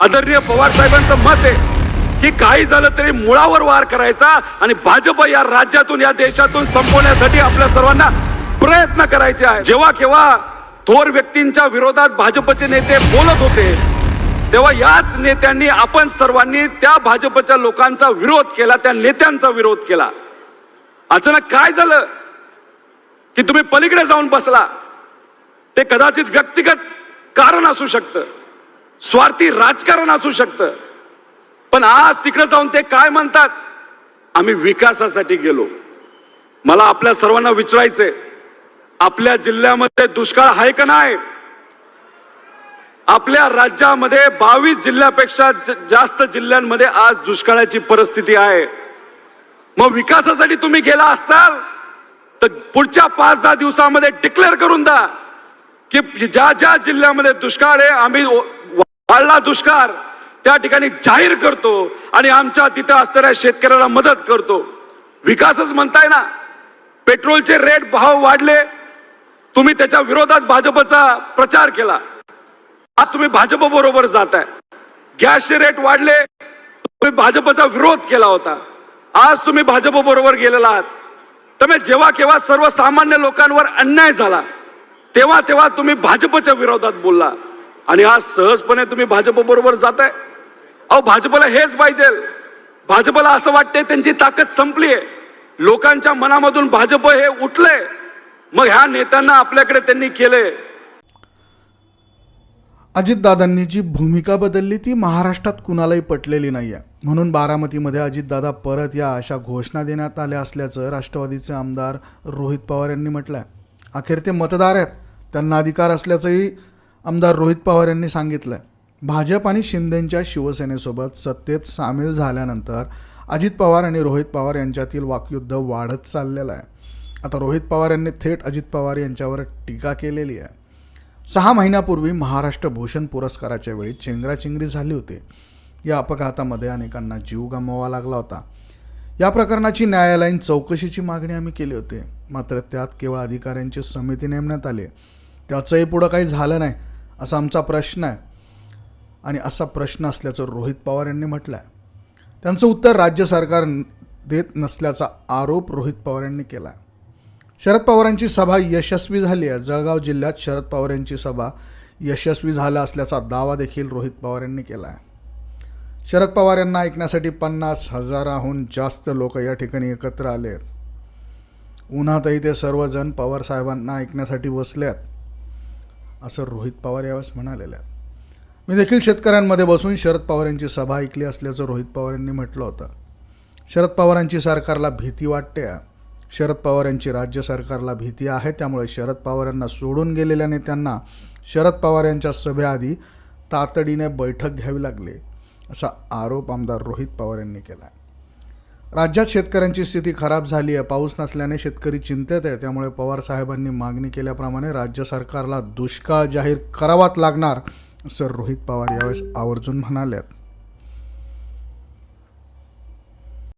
आदरणीय पवार साहेबांचं मत आहे की काही झालं तरी मुळावर वार करायचा आणि भाजप या राज्यातून या देशातून संपवण्यासाठी आपल्या सर्वांना प्रयत्न करायचे आहे जेव्हा केव्हा थोर व्यक्तींच्या विरोधात भाजपचे नेते बोलत होते तेव्हा याच नेत्यांनी आपण सर्वांनी त्या भाजपच्या लोकांचा विरोध केला त्या नेत्यांचा विरोध केला. अचानक काय झालं? की तुम्ही पलीकडे जाऊन बसला. ते कदाचित व्यक्तिगत कारण असू शकतं. स्वार्थी राजकारण असू शकतं. पण आज तिकडे जाऊन ते काय म्हणतात? आम्ही विकासासाठी गेलो. मला आपल्या सर्वांना विचारायचंय आपल्या जिल्ह्यामध्ये दुष्काळ आहे का नाही? आपल्या राज्यामध्ये बावीस जिल्ह्यापेक्षा ज- जास्त जिल्ह्यांमध्ये आज दुष्काळाची परिस्थिती आहे. मग विकासासाठी तुम्ही गेला असाल तर पुढच्या पाच दहा दिवसामध्ये डिक्लेअर करून द्या की ज्या ज्या जिल्ह्यामध्ये दुष्काळ आहे आम्ही वाढला दुष्काळ त्या ठिकाणी जाहीर करतो आणि आमच्या तिथं असणाऱ्या शेतकऱ्याला मदत करतो. विकासच म्हणताय ना पेट्रोलचे रेट भाव वाढले तुम्ही त्याच्या विरोधात भाजपचा प्रचार केला. आज तुम्ही भाजप बरोबर जाताय. गॅसचे रेट वाढले तुम्ही भाजपचा विरोध केला होता. आज तुम्ही भाजप बरोबर गेलेला आहात. त्यामुळे जेव्हा केव्हा सर्वसामान्य लोकांवर अन्याय झाला तेव्हा तेव्हा तुम्ही भाजपच्या विरोधात बोलला. आणि आज सहजपणे तुम्ही भाजप बरोबर जाताय. अहो भाजपला हेच पाहिजे. भाजपला असं वाटतंय त्यांची ताकद संपलीय लोकांच्या मनामधून भाजप हे उठलंय. मग ह्या नेत्यांना आपल्याकडे त्यांनी केले अजितदादांनी जी भूमिका बदलली ती महाराष्ट्रात कुणालाही पटलेली नाही आहे म्हणून बारामतीमध्ये अजितदादा परत या अशा घोषणा देण्यात आल्या असल्याचं राष्ट्रवादीचे आमदार रोहित पवार यांनी म्हटलं आहे अखेर ते मतदार आहेत. त्यांना अधिकार असल्याचंही आमदार रोहित पवार यांनी सांगितलं आहे भाजप आणि शिंदेंच्या शिवसेनेसोबत सत्तेत सामील झाल्यानंतर अजित पवार आणि रोहित पवार यांच्यातील वाकयुद्ध वाढत चाललेलं आहे. आता रोहित पवार यांनी थेट अजित पवार यांच्यावर टीका केलेली आहे. सहा महिन्यापूर्वी महाराष्ट्र भूषण पुरस्काराच्या वेळी चेंगराचेंगरी झाली होती. या अपघातामध्ये अनेकांना जीव गमवावा लागला होता. या प्रकरणाची न्यायालयीन चौकशीची मागणी आम्ही केली होती. मात्र त्यात केवळ अधिकाऱ्यांची समिती नेमण्यात आली. त्याचंही पुढं काही झालं नाही. असा आमचा प्रश्न आहे. आणि असा प्रश्न असल्याचं रोहित पवार यांनी म्हटलं आहे त्यांचं उत्तर राज्य सरकार देत नसल्याचा आरोप रोहित पवार यांनी केला आहे शरद पवारांची सभा यशस्वी झाली आहे. जळगाव जिल्ह्यात शरद पवार यांची सभा यशस्वी झाला असल्याचा दावा देखील रोहित पवार यांनी केला आहे शरद पवार यांना ऐकण्यासाठी पन्नास हजाराहून जास्त लोक या ठिकाणी एकत्र आले आहेत उन्हातही ते सर्वजण पवार साहेबांना ऐकण्यासाठी बसले आहेत असं रोहित पवार यावेळेस म्हणालेले आहेत. मी देखील शेतकऱ्यांमध्ये बसून शरद पवार यांची सभा ऐकली असल्याचं रोहित पवार यांनी म्हटलं होतं. शरद पवारांची सरकारला भीती वाटते. आहे. शरद पवार यांची राज्य सरकारला भीती आहे. त्यामुळे शरद पवार यांना सोडून गेलेल्या नेत्यांना शरद पवार यांच्या सभेआधी तातडीने बैठक घ्यावी लागली असा आरोप आमदार रोहित पवार यांनी केला आहे राज्यात शेतकऱ्यांची स्थिती खराब झाली आहे. पाऊस नसल्याने शेतकरी चिंतेत आहे. त्यामुळे पवार साहेबांनी मागणी केल्याप्रमाणे राज्य सरकारला दुष्काळ जाहीर करावाच लागणार सर रोहित पवार यावेळेस आवर्जून म्हणाले आहेत